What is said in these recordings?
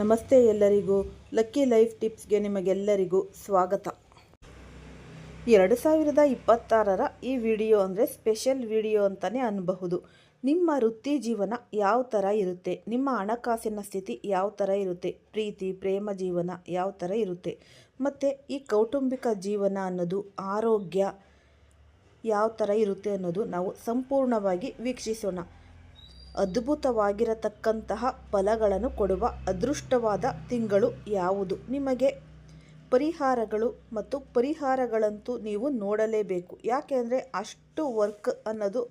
ನಮಸ್ತೆ ಎಲ್ಲರಿಗೂ lucky life ಟಿಪ್ಸ್ಗೆ ನಿಮಗೆಲ್ಲರಿಗೂ ಸ್ವಾಗತ. ಎರಡು ಸಾವಿರದ ಇಪ್ಪತ್ತಾರರ ಈ ವಿಡಿಯೋ ಅಂದರೆ ಸ್ಪೆಷಲ್ ವಿಡಿಯೋ ಅಂತಲೇ ಅನ್ನಬಹುದು ನಿಮ್ಮ ವೃತ್ತಿ ಜೀವನ ಯಾವ ಥರ ಇರುತ್ತೆ? ನಿಮ್ಮ ಹಣಕಾಸಿನ ಸ್ಥಿತಿ ಯಾವ ಥರ ಇರುತ್ತೆ? ಪ್ರೀತಿ, ಪ್ರೇಮ ಜೀವನ ಯಾವ ಥರ ಇರುತ್ತೆ? ಮತ್ತು ಈ ಕೌಟುಂಬಿಕ ಜೀವನ ಅನ್ನೋದು, ಆರೋಗ್ಯ ಯಾವ ಥರ ಇರುತ್ತೆ ಅನ್ನೋದು ನಾವು ಸಂಪೂರ್ಣವಾಗಿ ವೀಕ್ಷಿಸೋಣ. ಅದ್ಭುತವಾಗಿರತಕ್ಕಂತಹ ಫಲಗಳನ್ನು ಕೊಡುವ ಅದೃಷ್ಟವಾದ ತಿಂಗಳು ಯಾವುದು? ನಿಮಗೆ ಪರಿಹಾರಗಳು ಮತ್ತು ಪರಿಹಾರಗಳಂತೂ ನೀವು ನೋಡಲೇಬೇಕು. ಯಾಕೆಂದರೆ ಅಷ್ಟು ವರ್ಕ್ ಅನ್ನೋದು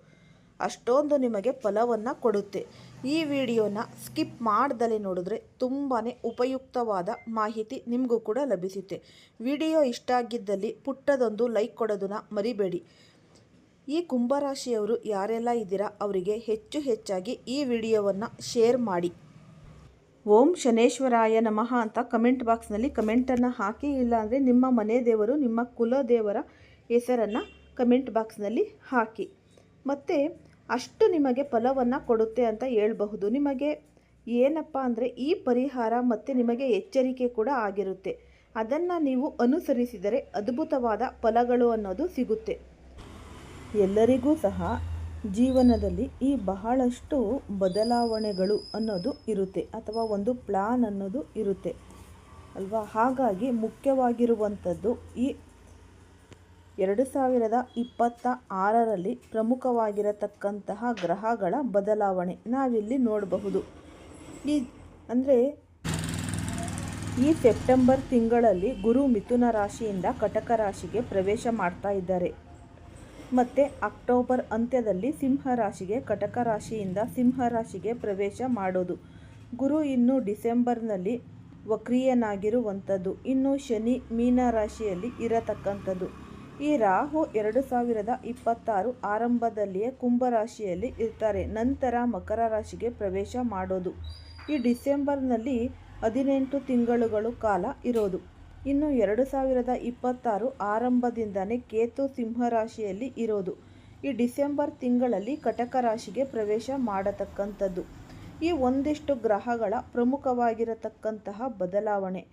ಅಷ್ಟೊಂದು ನಿಮಗೆ ಫಲವನ್ನು ಕೊಡುತ್ತೆ. ಈ ವಿಡಿಯೋನ ಸ್ಕಿಪ್ ಮಾಡ್ದಲೇ ನೋಡಿದ್ರೆ ತುಂಬಾ ಉಪಯುಕ್ತವಾದ ಮಾಹಿತಿ ನಿಮಗೂ ಕೂಡ ಲಭಿಸುತ್ತೆ. ವಿಡಿಯೋ ಇಷ್ಟ ಆಗಿದ್ದಲ್ಲಿ ಪುಟ್ಟದೊಂದು ಲೈಕ್ ಕೊಡೋದನ್ನು ಮರಿಬೇಡಿ. ಈ ಕುಂಭರಾಶಿಯವರು ಯಾರೆಲ್ಲ ಇದ್ದೀರಾ ಅವರಿಗೆ ಹೆಚ್ಚು ಹೆಚ್ಚಾಗಿ ಈ ವಿಡಿಯೋವನ್ನು ಶೇರ್ ಮಾಡಿ. ಓಂ ಶನೇಶ್ವರಾಯ ನಮಃ ಅಂತ ಕಮೆಂಟ್ ಬಾಕ್ಸ್ನಲ್ಲಿ ಕಮೆಂಟನ್ನು ಹಾಕಿ, ಇಲ್ಲಾಂದರೆ ನಿಮ್ಮ ಮನೆ ದೇವರು, ನಿಮ್ಮ ಕುಲ ದೇವರ ಹೆಸರನ್ನು ಕಮೆಂಟ್ ಬಾಕ್ಸ್ನಲ್ಲಿ ಹಾಕಿ. ಮತ್ತು ಅಷ್ಟು ನಿಮಗೆ ಫಲವನ್ನು ಕೊಡುತ್ತೆ ಅಂತ ಹೇಳಬಹುದು. ನಿಮಗೆ ಏನಪ್ಪ ಅಂದರೆ ಈ ಪರಿಹಾರ ಮತ್ತು ನಿಮಗೆ ಎಚ್ಚರಿಕೆ ಕೂಡ ಆಗಿರುತ್ತೆ. ಅದನ್ನು ನೀವು ಅನುಸರಿಸಿದರೆ ಅದ್ಭುತವಾದ ಫಲಗಳು ಅನ್ನೋದು ಸಿಗುತ್ತೆ. ಎಲ್ಲರಿಗೂ ಸಹ ಜೀವನದಲ್ಲಿ ಈ ಬಹಳಷ್ಟು ಬದಲಾವಣೆಗಳು ಅನ್ನೋದು ಇರುತ್ತೆ ಅಥವಾ ಒಂದು ಪ್ಲಾನ್ ಅನ್ನೋದು ಇರುತ್ತೆ. ಅಲ್ವಾ? ಹಾಗಾಗಿ ಮುಖ್ಯವಾಗಿರುವಂಥದ್ದು ಈ ಎರಡು ಸಾವಿರದ ಇಪ್ಪತ್ತ ಆರರಲ್ಲಿ ಪ್ರಮುಖವಾಗಿರತಕ್ಕಂತಹ ಗ್ರಹಗಳ ಬದಲಾವಣೆ ನಾವಿಲ್ಲಿ ನೋಡಬಹುದು. ಈ ಅಂದರೆ ಈ ಸೆಪ್ಟೆಂಬರ್ ತಿಂಗಳಲ್ಲಿ ಗುರು ಮಿಥುನ ರಾಶಿಯಿಂದ ಕಟಕ ರಾಶಿಗೆ ಪ್ರವೇಶ ಮಾಡ್ತಾ ಇದ್ದಾರೆ. ಮತ್ತು ಅಕ್ಟೋಬರ್ ಅಂತ್ಯದಲ್ಲಿ ಸಿಂಹ ರಾಶಿಗೆ ಕಟಕ ರಾಶಿಯಿಂದ ಸಿಂಹ ರಾಶಿಗೆ ಪ್ರವೇಶ ಮಾಡೋದು. ಗುರು ಇನ್ನು ಡಿಸೆಂಬರ್ನಲ್ಲಿ ವಕ್ರಿಯನಾಗಿರುವಂಥದ್ದು. ಇನ್ನು ಶನಿ ಮೀನ ರಾಶಿಯಲ್ಲಿ ಇರತಕ್ಕಂಥದ್ದು. ಈ ರಾಹು ಎರಡು ಸಾವಿರದ ಇಪ್ಪತ್ತಾರು ಆರಂಭದಲ್ಲಿಯೇ ಕುಂಭರಾಶಿಯಲ್ಲಿ ಇರ್ತಾರೆ. ನಂತರ ಮಕರ ರಾಶಿಗೆ ಪ್ರವೇಶ ಮಾಡೋದು. ಈ ಡಿಸೆಂಬರ್ನಲ್ಲಿ ಹದಿನೆಂಟು ತಿಂಗಳುಗಳು ಕಾಲ ಇರೋದು. ಇನ್ನು ಎರಡು ಸಾವಿರದ ಇಪ್ಪತ್ತಾರು ಆರಂಭದಿಂದನೇ ಕೇತು ಸಿಂಹರಾಶಿಯಲ್ಲಿ ಇರೋದು. ಈ ಡಿಸೆಂಬರ್ ತಿಂಗಳಲ್ಲಿ ಕಟಕ ರಾಶಿಗೆ ಪ್ರವೇಶ ಮಾಡತಕ್ಕಂಥದ್ದು. ಈ ಒಂದಿಷ್ಟು ಗ್ರಹಗಳ ಪ್ರಮುಖವಾಗಿರತಕ್ಕಂತಹ ಬದಲಾವಣೆ.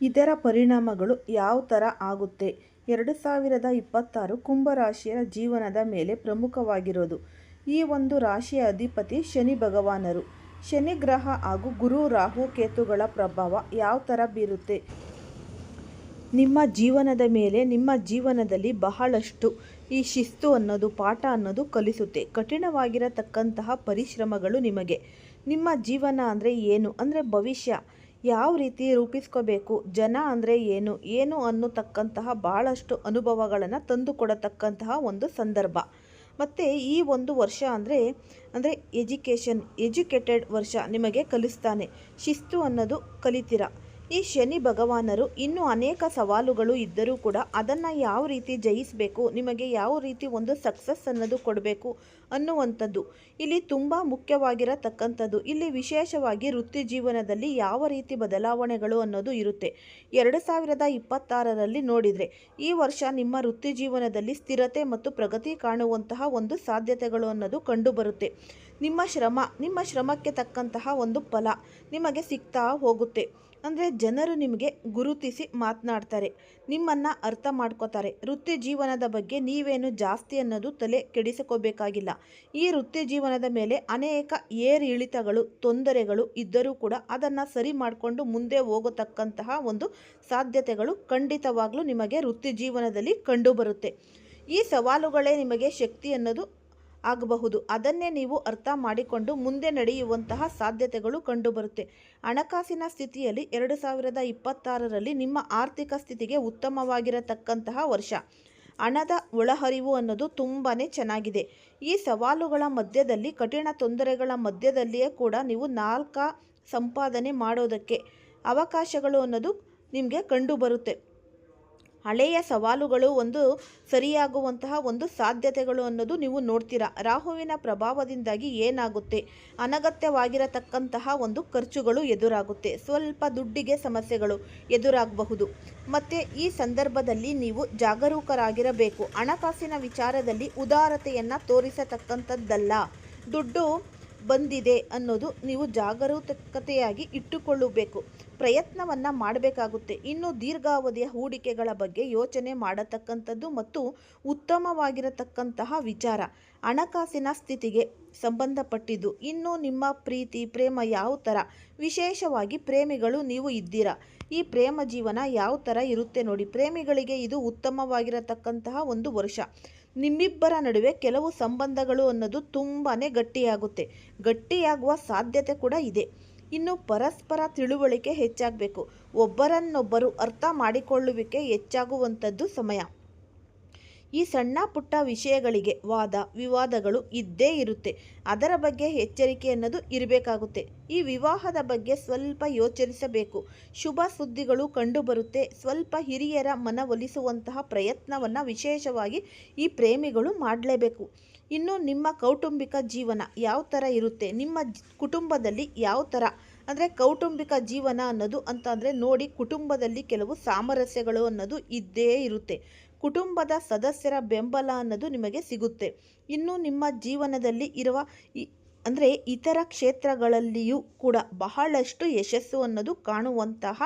ಇದರ ಪರಿಣಾಮಗಳು ಯಾವ ಥರ ಆಗುತ್ತೆ? ಎರಡು ಸಾವಿರದ ಇಪ್ಪತ್ತಾರು ಕುಂಭರಾಶಿಯ ಜೀವನದ ಮೇಲೆ ಪ್ರಮುಖವಾಗಿರೋದು. ಈ ಒಂದು ರಾಶಿಯ ಅಧಿಪತಿ ಶನಿ ಭಗವಾನರು. ಶನಿ ಗ್ರಹ ಹಾಗೂ ಗುರು ರಾಹು ಕೇತುಗಳ ಪ್ರಭಾವ ಯಾವ ಥರ ಬೀರುತ್ತೆ? ನಿಮ್ಮ ಜೀವನದ ಮೇಲೆ, ನಿಮ್ಮ ಜೀವನದಲ್ಲಿ ಬಹಳಷ್ಟು ಈ ಶಿಸ್ತು ಅನ್ನೋದು, ಪಾಠ ಅನ್ನೋದು ಕಲಿಸುತ್ತೆ. ಕಠಿಣವಾಗಿರತಕ್ಕಂತಹ ಪರಿಶ್ರಮಗಳು ನಿಮಗೆ. ನಿಮ್ಮ ಜೀವನ ಅಂದರೆ ಏನು? ಅಂದರೆ ಭವಿಷ್ಯ. ಯಾವ ರೀತಿ ರೂಪಿಸ್ಕೋಬೇಕು? ಜನ ಅಂದರೆ ಏನು? ಏನು ಅನ್ನತಕ್ಕಂತಹ ಭಾಳಷ್ಟು ಅನುಭವಗಳನ್ನು ತಂದುಕೊಡತಕ್ಕಂತಹ ಒಂದು ಸಂದರ್ಭ. ಮತ್ತು ಈ ಒಂದು ವರ್ಷ ಅಂದರೆ ಅಂದರೆ ಎಜುಕೇಷನ್, ಎಜುಕೇಟೆಡ್ ವರ್ಷ ನಿಮಗೆ ಕಲಿಸ್ತಾನೆ. ಶಿಸ್ತು ಅನ್ನೋದು ಕಲಿತೀರ. ಈ ಶನಿ ಭಗವಾನರು ಇನ್ನೂ ಅನೇಕ ಸವಾಲುಗಳು ಇದ್ದರೂ ಕೂಡ ಅದನ್ನು ಯಾವ ರೀತಿ ಜಯಿಸಬೇಕು, ನಿಮಗೆ ಯಾವ ರೀತಿ ಒಂದು ಸಕ್ಸಸ್ ಅನ್ನೋದು ಕೊಡಬೇಕು ಅನ್ನುವಂಥದ್ದು. ಇಲ್ಲಿ ತುಂಬ ಮುಖ್ಯವಾಗಿರತಕ್ಕಂಥದ್ದು, ಇಲ್ಲಿ ವಿಶೇಷವಾಗಿ ವೃತ್ತಿ ಜೀವನದಲ್ಲಿ ಯಾವ ರೀತಿ ಬದಲಾವಣೆಗಳು ಅನ್ನೋದು ಇರುತ್ತೆ. ಎರಡು ಸಾವಿರದ ಇಪ್ಪತ್ತಾರರಲ್ಲಿ ನೋಡಿದರೆ, ಈ ವರ್ಷ ನಿಮ್ಮ ವೃತ್ತಿ ಜೀವನದಲ್ಲಿ ಸ್ಥಿರತೆ ಮತ್ತು ಪ್ರಗತಿ ಕಾಣುವಂತಹ ಒಂದು ಸಾಧ್ಯತೆಗಳು ಅನ್ನೋದು ಕಂಡುಬರುತ್ತೆ. ನಿಮ್ಮ ಶ್ರಮ, ನಿಮ್ಮ ಶ್ರಮಕ್ಕೆ ತಕ್ಕಂತಹ ಒಂದು ಫಲ ನಿಮಗೆ ಸಿಗ್ತಾ ಹೋಗುತ್ತೆ. ಅಂದರೆ ಜನರು ನಿಮಗೆ ಗುರುತಿಸಿ ಮಾತನಾಡ್ತಾರೆ, ನಿಮ್ಮನ್ನು ಅರ್ಥ ಮಾಡ್ಕೋತಾರೆ. ವೃತ್ತಿ ಜೀವನದ ಬಗ್ಗೆ ನೀವೇನು ಜಾಸ್ತಿ ಅನ್ನೋದು ತಲೆ ಕೆಡಿಸಿಕೋಬೇಕಾಗಿಲ್ಲ. ಈ ವೃತ್ತಿ ಜೀವನದ ಮೇಲೆ ಅನೇಕ ಏರಿಳಿತಗಳು, ತೊಂದರೆಗಳು ಇದ್ದರೂ ಕೂಡ ಅದನ್ನು ಸರಿ ಮಾಡಿಕೊಂಡು ಮುಂದೆ ಹೋಗತಕ್ಕಂತಹ ಒಂದು ಸಾಧ್ಯತೆಗಳು ಖಂಡಿತವಾಗ್ಲೂ ನಿಮಗೆ ವೃತ್ತಿ ಜೀವನದಲ್ಲಿ ಕಂಡುಬರುತ್ತೆ. ಈ ಸವಾಲುಗಳೇ ನಿಮಗೆ ಶಕ್ತಿ ಅನ್ನೋದು ಆಗಬಹುದು. ಅದನ್ನೇ ನೀವು ಅರ್ಥ ಮಾಡಿಕೊಂಡು ಮುಂದೆ ನಡೆಯುವಂತಹ ಸಾಧ್ಯತೆಗಳು ಕಂಡುಬರುತ್ತೆ. ಹಣಕಾಸಿನ ಸ್ಥಿತಿಯಲ್ಲಿ ಎರಡು ಸಾವಿರದ ಇಪ್ಪತ್ತಾರರಲ್ಲಿ ನಿಮ್ಮ ಆರ್ಥಿಕ ಸ್ಥಿತಿಗೆ ಉತ್ತಮವಾಗಿರತಕ್ಕಂತಹ ವರ್ಷ. ಹಣದ ಒಳಹರಿವು ಅನ್ನೋದು ತುಂಬಾ ಚೆನ್ನಾಗಿದೆ. ಈ ಸವಾಲುಗಳ ಮಧ್ಯದಲ್ಲಿ, ಕಠಿಣ ತೊಂದರೆಗಳ ಮಧ್ಯದಲ್ಲಿಯೇ ಕೂಡ ನೀವು ನಾಲ್ಕ ಸಂಪಾದನೆ ಮಾಡೋದಕ್ಕೆ ಅವಕಾಶಗಳು ಅನ್ನೋದು ನಿಮಗೆ ಕಂಡುಬರುತ್ತೆ. ಹಳೆಯ ಸವಾಲುಗಳು ಒಂದು ಸರಿಯಾಗುವಂತಹ ಒಂದು ಸಾಧ್ಯತೆಗಳು ಅನ್ನೋದು ನೀವು ನೋಡ್ತೀರಾ. ರಾಹುವಿನ ಪ್ರಭಾವದಿಂದಾಗಿ ಏನಾಗುತ್ತೆ? ಅನಗತ್ಯವಾಗಿರತಕ್ಕಂತಹ ಒಂದು ಖರ್ಚುಗಳು ಎದುರಾಗುತ್ತೆ. ಸ್ವಲ್ಪ ದುಡ್ಡಿಗೆ ಸಮಸ್ಯೆಗಳು ಎದುರಾಗಬಹುದು. ಮತ್ತು ಈ ಸಂದರ್ಭದಲ್ಲಿ ನೀವು ಜಾಗರೂಕರಾಗಿರಬೇಕು. ಹಣಕಾಸಿನ ವಿಚಾರದಲ್ಲಿ ಉದಾರತೆಯನ್ನು ತೋರಿಸತಕ್ಕಂಥದ್ದಲ್ಲ. ದುಡ್ಡು ಬಂದಿದೆ ಅನ್ನೋದು ನೀವು ಜಾಗರೂಕತೆಯಾಗಿ ಇಟ್ಟುಕೊಳ್ಳಬೇಕು. ಪ್ರಯತ್ನವನ್ನು ಮಾಡಬೇಕಾಗುತ್ತೆ. ಇನ್ನು ದೀರ್ಘಾವಧಿಯ ಹೂಡಿಕೆಗಳ ಬಗ್ಗೆ ಯೋಚನೆ ಮಾಡತಕ್ಕಂಥದ್ದು ಮತ್ತು ಉತ್ತಮವಾಗಿರತಕ್ಕಂತಹ ವಿಚಾರ. ಹಣಕಾಸಿನ ಸ್ಥಿತಿಗೆ ಸಂಬಂಧಪಟ್ಟಿದ್ದು. ಇನ್ನು ನಿಮ್ಮ ಪ್ರೀತಿ, ಪ್ರೇಮ ಯಾವ ಥರ ವಿಶೇಷವಾಗಿ ಪ್ರೇಮಿಗಳು ನೀವು ಇದ್ದೀರಾ? ಈ ಪ್ರೇಮ ಜೀವನ ಯಾವ ಥರ ಇರುತ್ತೆ ನೋಡಿ. ಪ್ರೇಮಿಗಳಿಗೆ ಇದು ಉತ್ತಮವಾಗಿರತಕ್ಕಂತಹ ಒಂದು ವರ್ಷ. ನಿಮ್ಮಿಬ್ಬರ ನಡುವೆ ಕೆಲವು ಸಂಬಂಧಗಳು ಅನ್ನೋದು ತುಂಬಾ ಗಟ್ಟಿಯಾಗುತ್ತೆ. ಗಟ್ಟಿಯಾಗುವ ಸಾಧ್ಯತೆ ಕೂಡ ಇದೆ. ಇನ್ನು ಪರಸ್ಪರ ತಿಳುವಳಿಕೆ ಹೆಚ್ಚಾಗಬೇಕು. ಒಬ್ಬರನ್ನೊಬ್ಬರು ಅರ್ಥ ಮಾಡಿಕೊಳ್ಳುವಿಕೆ ಹೆಚ್ಚಾಗುವಂಥದ್ದು ಸಮಯ. ಈ ಸಣ್ಣ ಪುಟ್ಟ ವಿಷಯಗಳಿಗೆ ವಾದ, ವಿವಾದಗಳು ಇದ್ದೇ ಇರುತ್ತೆ. ಅದರ ಬಗ್ಗೆ ಎಚ್ಚರಿಕೆ ಅನ್ನೋದು ಇರಬೇಕಾಗುತ್ತೆ. ಈ ವಿವಾಹದ ಬಗ್ಗೆ ಸ್ವಲ್ಪ ಯೋಚಿಸಬೇಕು ಶುಭ ಸುದ್ದಿಗಳು ಕಂಡುಬರುತ್ತೆ. ಸ್ವಲ್ಪ ಹಿರಿಯರ ಮನವೊಲಿಸುವಂತಹ ಪ್ರಯತ್ನವನ್ನು ವಿಶೇಷವಾಗಿ ಈ ಪ್ರೇಮಿಗಳು ಮಾಡಲೇಬೇಕು. ಇನ್ನು ನಿಮ್ಮ ಕೌಟುಂಬಿಕ ಜೀವನ ಯಾವ ಥರ ಇರುತ್ತೆ? ನಿಮ್ಮ ಕುಟುಂಬದಲ್ಲಿ ಯಾವ ಥರ ಅಂದರೆ ಕೌಟುಂಬಿಕ ಜೀವನ ಅನ್ನೋದು ಅಂತ ನೋಡಿ ಕುಟುಂಬದಲ್ಲಿ ಕೆಲವು ಸಾಮರಸ್ಯಗಳು ಅನ್ನೋದು ಇದ್ದೇ ಇರುತ್ತೆ. ಕುಟುಂಬದ ಸದಸ್ಯರ ಬೆಂಬಲ ಅನ್ನೋದು ನಿಮಗೆ ಸಿಗುತ್ತೆ. ಇನ್ನು ನಿಮ್ಮ ಜೀವನದಲ್ಲಿ ಇರುವ ಅಂದರೆ ಇತರ ಕ್ಷೇತ್ರಗಳಲ್ಲಿಯೂ ಕೂಡ ಬಹಳಷ್ಟು ಯಶಸ್ಸು ಅನ್ನೋದು ಕಾಣುವಂತಹ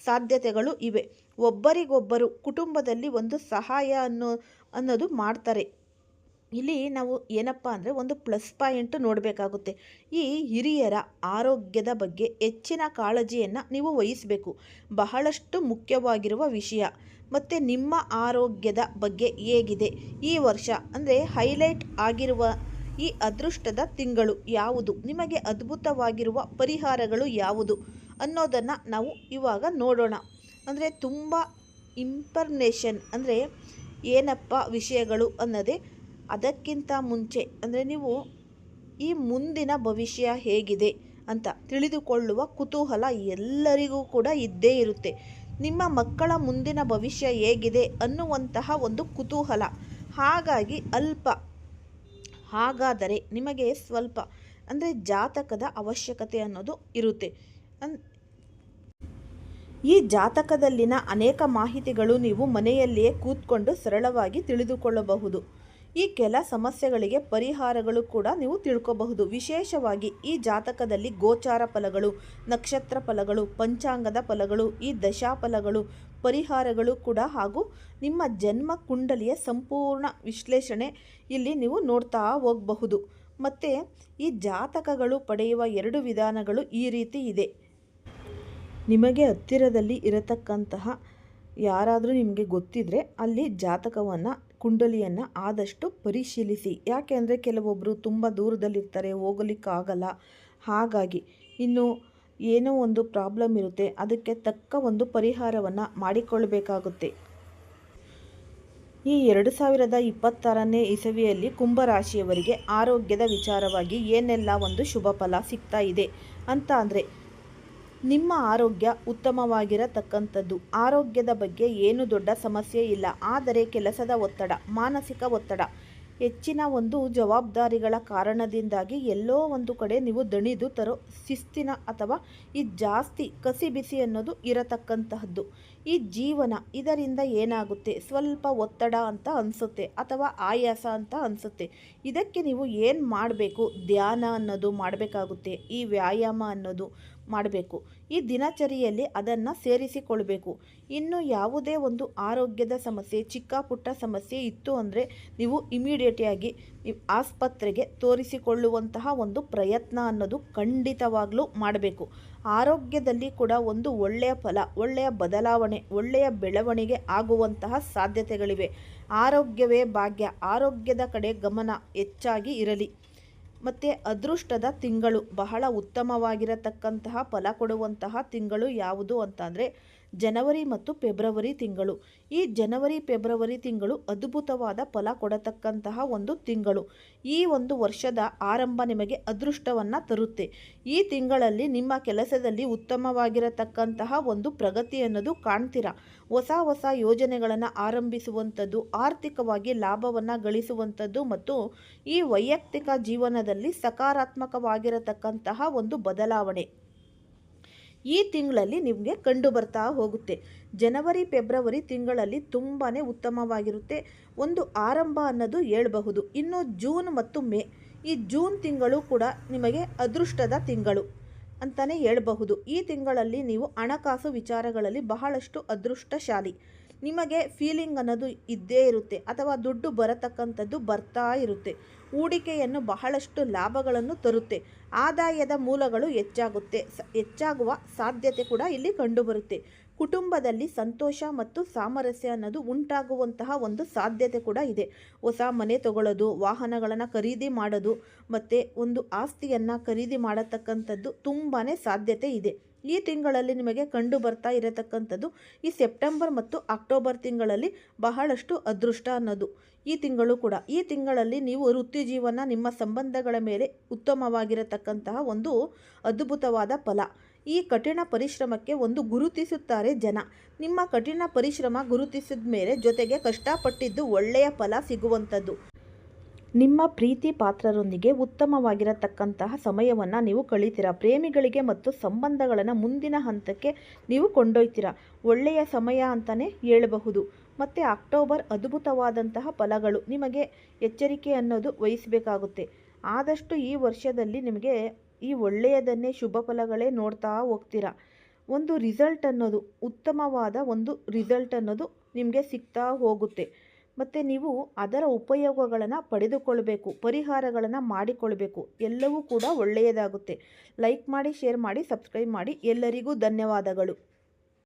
ಸಾಧ್ಯತೆಗಳು ಇವೆ. ಒಬ್ಬರಿಗೊಬ್ಬರು ಕುಟುಂಬದಲ್ಲಿ ಒಂದು ಸಹಾಯ ಅನ್ನೋ, ಅನ್ನೋದು ಮಾಡ್ತಾರೆ. ಇಲ್ಲಿ ನಾವು ಏನಪ್ಪ ಅಂದರೆ ಒಂದು ಪ್ಲಸ್ ಪಾಯಿಂಟು ನೋಡಬೇಕಾಗುತ್ತೆ. ಈ ಹಿರಿಯರ ಆರೋಗ್ಯದ ಬಗ್ಗೆ ಹೆಚ್ಚಿನ ಕಾಳಜಿಯನ್ನು ನೀವು ವಹಿಸಬೇಕು. ಬಹಳಷ್ಟು ಮುಖ್ಯವಾಗಿರುವ ವಿಷಯ. ಮತ್ತು ನಿಮ್ಮ ಆರೋಗ್ಯದ ಬಗ್ಗೆ ಹೇಗಿದೆ? ಈ ವರ್ಷ ಅಂದರೆ ಹೈಲೈಟ್ ಆಗಿರುವ ಈ ಅದೃಷ್ಟದ ತಿಂಗಳು ಯಾವುದು? ನಿಮಗೆ ಅದ್ಭುತವಾಗಿರುವ ಪರಿಹಾರಗಳು ಯಾವುದು? ಅನ್ನೋದನ್ನು ನಾವು ಇವಾಗ ನೋಡೋಣ. ಅಂದರೆ ತುಂಬ ಇಂಪರ್ನೇಷನ್ ಅಂದರೆ ಏನಪ್ಪ ವಿಷಯಗಳು ಅನ್ನೋದೇ ಅದಕ್ಕಿಂತ ಮುಂಚೆ, ಅಂದರೆ ನೀವು ಈ ಮುಂದಿನ ಭವಿಷ್ಯ ಹೇಗಿದೆ ಅಂತ ತಿಳಿದುಕೊಳ್ಳುವ ಕುತೂಹಲ ಎಲ್ಲರಿಗೂ ಕೂಡ ಇದ್ದೇ ಇರುತ್ತೆ. ನಿಮ್ಮ ಮಕ್ಕಳ ಮುಂದಿನ ಭವಿಷ್ಯ ಹೇಗಿದೆ ಅನ್ನುವಂತಹ ಒಂದು ಕುತೂಹಲ. ಹಾಗಾಗಿ ಅಲ್ಪ, ಹಾಗಾದರೆ ನಿಮಗೆ ಸ್ವಲ್ಪ, ಅಂದರೆ ಜಾತಕದ ಅವಶ್ಯಕತೆ ಅನ್ನೋದು ಇರುತ್ತೆ. ಅನ್, ಈ ಜಾತಕದಲ್ಲಿನ ಅನೇಕ ಮಾಹಿತಿಗಳು ನೀವು ಮನೆಯಲ್ಲಿಯೇ ಕೂತ್ಕೊಂಡು ಸರಳವಾಗಿ ತಿಳಿದುಕೊಳ್ಳಬಹುದು. ಈ ಕೆಲ ಸಮಸ್ಯೆಗಳಿಗೆ ಪರಿಹಾರಗಳು ಕೂಡ ನೀವು ತಿಳ್ಕೋಬಹುದು. ವಿಶೇಷವಾಗಿ ಈ ಜಾತಕದಲ್ಲಿ ಗೋಚಾರ ಫಲಗಳು, ನಕ್ಷತ್ರ ಫಲಗಳು, ಪಂಚಾಂಗದ ಫಲಗಳು, ಈ ದಶಾಫಲಗಳು, ಪರಿಹಾರಗಳು ಕೂಡ ಹಾಗೂ ನಿಮ್ಮ ಜನ್ಮ ಕುಂಡಲಿಯ ಸಂಪೂರ್ಣ ವಿಶ್ಲೇಷಣೆ ಇಲ್ಲಿ ನೀವು ನೋಡ್ತಾ ಹೋಗಬಹುದು. ಮತ್ತು ಈ ಜಾತಕಗಳು ಪಡೆಯುವ ಎರಡು ವಿಧಾನಗಳು ಈ ರೀತಿ ಇದೆ. ನಿಮಗೆ ಹತ್ತಿರದಲ್ಲಿ ಇರತಕ್ಕಂತಹ ಯಾರಾದರೂ ನಿಮಗೆ ಗೊತ್ತಿದ್ದರೆ ಅಲ್ಲಿ ಜಾತಕವನ್ನು ಕುಂಡಲಿಯನ್ನು ಆದಷ್ಟು ಪರಿಶೀಲಿಸಿ. ಯಾಕೆ ಅಂದರೆ ಕೆಲವೊಬ್ಬರು ತುಂಬ ದೂರದಲ್ಲಿರ್ತಾರೆ, ಹೋಗಲಿಕ್ಕಾಗಲ್ಲ. ಹಾಗಾಗಿ ಇನ್ನು ಏನೋ ಒಂದು ಪ್ರಾಬ್ಲಮ್ ಇರುತ್ತೆ, ಅದಕ್ಕೆ ತಕ್ಕ ಒಂದು ಪರಿಹಾರವನ್ನು ಮಾಡಿಕೊಳ್ಳಬೇಕಾಗುತ್ತೆ. ಈ ಎರಡು ಸಾವಿರದ ಇಪ್ಪತ್ತಾರನೇ ಇಸವಿಯಲ್ಲಿ ಕುಂಭರಾಶಿಯವರಿಗೆ ಆರೋಗ್ಯದ ವಿಚಾರವಾಗಿ ಏನೆಲ್ಲ ಒಂದು ಶುಭ ಫಲ ಸಿಗ್ತಾ ಇದೆ? ಅಂತ ಅಂದರೆ ನಿಮ್ಮ ಆರೋಗ್ಯ ಉತ್ತಮವಾಗಿರತಕ್ಕಂಥದ್ದು. ಆರೋಗ್ಯದ ಬಗ್ಗೆ ಏನು ದೊಡ್ಡ ಸಮಸ್ಯೆ ಇಲ್ಲ. ಆದರೆ ಕೆಲಸದ ಒತ್ತಡ, ಮಾನಸಿಕ ಒತ್ತಡ, ಹೆಚ್ಚಿನ ಒಂದು ಜವಾಬ್ದಾರಿಗಳ ಕಾರಣದಿಂದಾಗಿ ಎಲ್ಲೋ ಒಂದು ಕಡೆ ನೀವು ದಣಿದು ತರೋ, ಶಿಸ್ತಿನ ಅಥವಾ ಈ ಜಾಸ್ತಿ ಕಸಿ ಬಿಸಿ ಅನ್ನೋದು ಇರತಕ್ಕಂತಹದ್ದು. ಈ ಜೀವನ ಇದರಿಂದ ಏನಾಗುತ್ತೆ? ಸ್ವಲ್ಪ ಒತ್ತಡ ಅಂತ ಅನಿಸುತ್ತೆ ಅಥವಾ ಆಯಾಸ ಅಂತ ಅನಿಸುತ್ತೆ. ಇದಕ್ಕೆ ನೀವು ಏನು ಮಾಡಬೇಕು? ಧ್ಯಾನ ಅನ್ನೋದು ಮಾಡಬೇಕಾಗುತ್ತೆ, ಈ ವ್ಯಾಯಾಮ ಅನ್ನೋದು ಮಾಡಬೇಕು. ಈ ದಿನಚರಿಯಲ್ಲಿ ಅದನ್ನು ಸೇರಿಸಿಕೊಳ್ಬೇಕು. ಇನ್ನು ಯಾವುದೇ ಒಂದು ಆರೋಗ್ಯದ ಸಮಸ್ಯೆ, ಚಿಕ್ಕ ಪುಟ್ಟ ಸಮಸ್ಯೆ ಇತ್ತು ಅಂದರೆ ನೀವು ಇಮಿಡಿಯೇಟಿಯಾಗಿ ಆಸ್ಪತ್ರೆಗೆ ತೋರಿಸಿಕೊಳ್ಳುವಂತಹ ಒಂದು ಪ್ರಯತ್ನ ಅನ್ನೋದು ಖಂಡಿತವಾಗ್ಲೂ ಮಾಡಬೇಕು. ಆರೋಗ್ಯದಲ್ಲಿ ಕೂಡ ಒಂದು ಒಳ್ಳೆಯ ಫಲ, ಒಳ್ಳೆಯ ಬದಲಾವಣೆ, ಒಳ್ಳೆಯ ಬೆಳವಣಿಗೆ ಆಗುವಂತಹ ಸಾಧ್ಯತೆಗಳಿವೆ. ಆರೋಗ್ಯವೇ ಭಾಗ್ಯ, ಆರೋಗ್ಯದ ಕಡೆ ಗಮನ ಹೆಚ್ಚಾಗಿ ಇರಲಿ. ಮತ್ತು ಅದೃಷ್ಟದ ತಿಂಗಳು, ಬಹಳ ಉತ್ತಮವಾಗಿರತಕ್ಕಂತಹ ಫಲ ಕೊಡುವಂತಹ ತಿಂಗಳು ಯಾವುದು ಅಂತಂದರೆ ಜನವರಿ ಮತ್ತು ಫೆಬ್ರವರಿ ತಿಂಗಳು. ಈ ಜನವರಿ, ಫೆಬ್ರವರಿ ತಿಂಗಳು ಅದ್ಭುತವಾದ ಫಲ ಕೊಡತಕ್ಕಂತಹ ಒಂದು ತಿಂಗಳು. ಈ ಒಂದು ವರ್ಷದ ಆರಂಭ ನಿಮಗೆ ಅದೃಷ್ಟವನ್ನು ತರುತ್ತೆ. ಈ ತಿಂಗಳಲ್ಲಿ ನಿಮ್ಮ ಕೆಲಸದಲ್ಲಿ ಉತ್ತಮವಾಗಿರತಕ್ಕಂತಹ ಒಂದು ಪ್ರಗತಿ ಅನ್ನೋದು ಕಾಣ್ತೀರಾ? ಹೊಸ ಹೊಸ ಯೋಜನೆಗಳನ್ನು ಆರಂಭಿಸುವಂಥದ್ದು, ಆರ್ಥಿಕವಾಗಿ ಲಾಭವನ್ನು ಗಳಿಸುವಂಥದ್ದು ಮತ್ತು ಈ ವೈಯಕ್ತಿಕ ಜೀವನದಲ್ಲಿ ಸಕಾರಾತ್ಮಕವಾಗಿರತಕ್ಕಂತಹ ಒಂದು ಬದಲಾವಣೆ. ಈ ತಿಂಗಳಲ್ಲಿ ನಿಮಗೆ ಕಂಡು ಬರ್ತಾ ಹೋಗುತ್ತೆ. ಜನವರಿ, ಫೆಬ್ರವರಿ ತಿಂಗಳಲ್ಲಿ ತುಂಬಾ ಉತ್ತಮವಾಗಿರುತ್ತೆ. ಒಂದು ಆರಂಭ ಅನ್ನೋದು ಹೇಳಬಹುದು. ಇನ್ನು ಜೂನ್ ಮತ್ತು ಮೇ, ಈ ಜೂನ್ ತಿಂಗಳು ಕೂಡ ನಿಮಗೆ ಅದೃಷ್ಟದ ತಿಂಗಳು ಅಂತಲೇ ಹೇಳಬಹುದು. ಈ ತಿಂಗಳಲ್ಲಿ ನೀವು ಹಣಕಾಸು ವಿಚಾರಗಳಲ್ಲಿ ಬಹಳಷ್ಟು ಅದೃಷ್ಟಶಾಲಿ. ನಿಮಗೆ ಫೀಲಿಂಗ್ ಅನ್ನೋದು ಇದ್ದೇ ಇರುತ್ತೆ ಅಥವಾ ದುಡ್ಡು ಬರತಕ್ಕಂಥದ್ದು ಬರ್ತಾ ಇರುತ್ತೆ. ಹೂಡಿಕೆಯನ್ನು ಬಹಳಷ್ಟು ಲಾಭಗಳನ್ನು ತರುತ್ತೆ. ಆದಾಯದ ಮೂಲಗಳು ಹೆಚ್ಚಾಗುತ್ತೆ. ಹೆಚ್ಚಾಗುವ ಸಾಧ್ಯತೆ ಕೂಡ ಇಲ್ಲಿ ಕಂಡುಬರುತ್ತೆ. ಕುಟುಂಬದಲ್ಲಿ ಸಂತೋಷ ಮತ್ತು ಸಾಮರಸ್ಯ ಅನ್ನೋದು ಉಂಟಾಗುವಂತಹ ಒಂದು ಸಾಧ್ಯತೆ ಕೂಡ ಇದೆ. ಹೊಸ ಮನೆ ತಗೊಳ್ಳೋದು, ವಾಹನಗಳನ್ನು ಖರೀದಿ ಮಾಡೋದು, ಮತ್ತು ಒಂದು ಆಸ್ತಿಯನ್ನು ಖರೀದಿ ಮಾಡತಕ್ಕಂಥದ್ದು ತುಂಬಾ ಸಾಧ್ಯತೆ ಇದೆ. ಈ ತಿಂಗಳಲ್ಲಿ ನಿಮಗೆ ಕಂಡು ಬರ್ತಾ ಇರತಕ್ಕಂಥದ್ದು ಈ ಸೆಪ್ಟೆಂಬರ್ ಮತ್ತು ಅಕ್ಟೋಬರ್ ತಿಂಗಳಲ್ಲಿ ಬಹಳಷ್ಟು ಅದೃಷ್ಟ ಅನ್ನೋದು. ಈ ತಿಂಗಳು ಕೂಡ, ಈ ತಿಂಗಳಲ್ಲಿ ನೀವು ವೃತ್ತಿ ಜೀವನ, ನಿಮ್ಮ ಸಂಬಂಧಗಳ ಮೇಲೆ ಉತ್ತಮವಾಗಿರತಕ್ಕಂತಹ ಒಂದು ಅದ್ಭುತವಾದ ಫಲ. ಈ ಕಠಿಣ ಪರಿಶ್ರಮಕ್ಕೆ ಒಂದು ಗುರುತಿಸುತ್ತಾರೆ ಜನ. ನಿಮ್ಮ ಕಠಿಣ ಪರಿಶ್ರಮ ಗುರುತಿಸಿದ ಮೇಲೆ ಜೊತೆಗೆ ಕಷ್ಟಪಟ್ಟಿದ್ದು ಒಳ್ಳೆಯ ಫಲ ಸಿಗುವಂಥದ್ದು. ನಿಮ್ಮ ಪ್ರೀತಿ ಪಾತ್ರರೊಂದಿಗೆ ಉತ್ತಮವಾಗಿರತಕ್ಕಂತಹ ಸಮಯವನ್ನು ನೀವು ಕಳೀತೀರಾ? ಪ್ರೇಮಿಗಳಿಗೆ ಮತ್ತು ಸಂಬಂಧಗಳನ್ನು ಮುಂದಿನ ಹಂತಕ್ಕೆ ನೀವು ಕೊಂಡೊಯ್ತೀರಾ? ಒಳ್ಳೆಯ ಸಮಯ ಅಂತಲೇ ಹೇಳಬಹುದು. ಮತ್ತು ಅಕ್ಟೋಬರ್ ಅದ್ಭುತವಾದಂತಹ ಫಲಗಳು ನಿಮಗೆ ಎಚ್ಚರಿಕೆ ಅನ್ನೋದು ವಹಿಸಬೇಕಾಗುತ್ತೆ. ಆದಷ್ಟು ಈ ವರ್ಷದಲ್ಲಿ ನಿಮಗೆ ಈ ಒಳ್ಳೆಯದನ್ನೇ ಶುಭ ಫಲಗಳೇ ನೋಡ್ತಾ ಹೋಗ್ತೀರಾ? ಒಂದು ರಿಸಲ್ಟ್ ಅನ್ನೋದು, ಉತ್ತಮವಾದ ಒಂದು ರಿಸಲ್ಟ್ ಅನ್ನೋದು ನಿಮಗೆ ಸಿಗ್ತಾ ಹೋಗುತ್ತೆ. ಮತ್ತು ನೀವು ಅದರ ಉಪಯೋಗಗಳನ್ನು ಪಡೆದುಕೊಳ್ಬೇಕು, ಪರಿಹಾರಗಳನ್ನು ಮಾಡಿಕೊಳ್ಬೇಕು. ಎಲ್ಲವೂ ಕೂಡ ಒಳ್ಳೆಯದಾಗುತ್ತೆ. ಲೈಕ್ ಮಾಡಿ ಶೇರ್ ಮಾಡಿ ಸಬ್ಸ್ಕ್ರೈಬ್ ಮಾಡಿ. ಎಲ್ಲರಿಗೂ ಧನ್ಯವಾದಗಳು.